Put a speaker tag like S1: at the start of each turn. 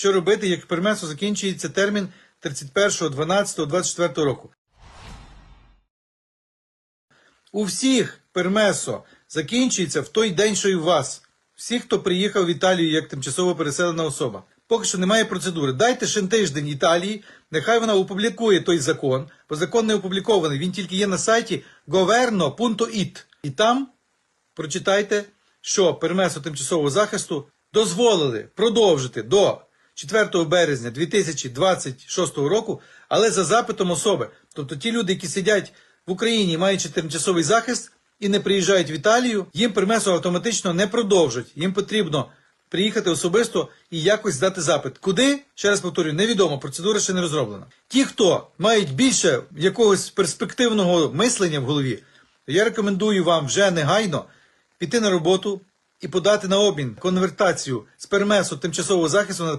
S1: що робити, як пермесу закінчується термін 31.12.24 року. У всіх пермесо закінчується в той день, що і у вас. Всі, хто приїхав в Італію як тимчасово переселена особа. Поки що немає процедури. Дайте ще тиждень Італії, нехай вона опублікує той закон, бо закон не опублікований, він тільки є на сайті governo.it. І там прочитайте, що пермесо тимчасового захисту дозволили продовжити до 4 березня 2026 року, але за запитом особи. Тобто ті люди, які сидять в Україні, маючи тимчасовий захист і не приїжджають в Італію, їм пермесо автоматично не продовжать. Їм потрібно приїхати особисто і якось здати запит. Куди? Ще раз повторюю, невідомо, процедура ще не розроблена. Ті, хто мають більше якогось перспективного мислення в голові, я рекомендую вам вже негайно піти на роботу і подати на обмін конвертацію з пермесу тимчасового захисту на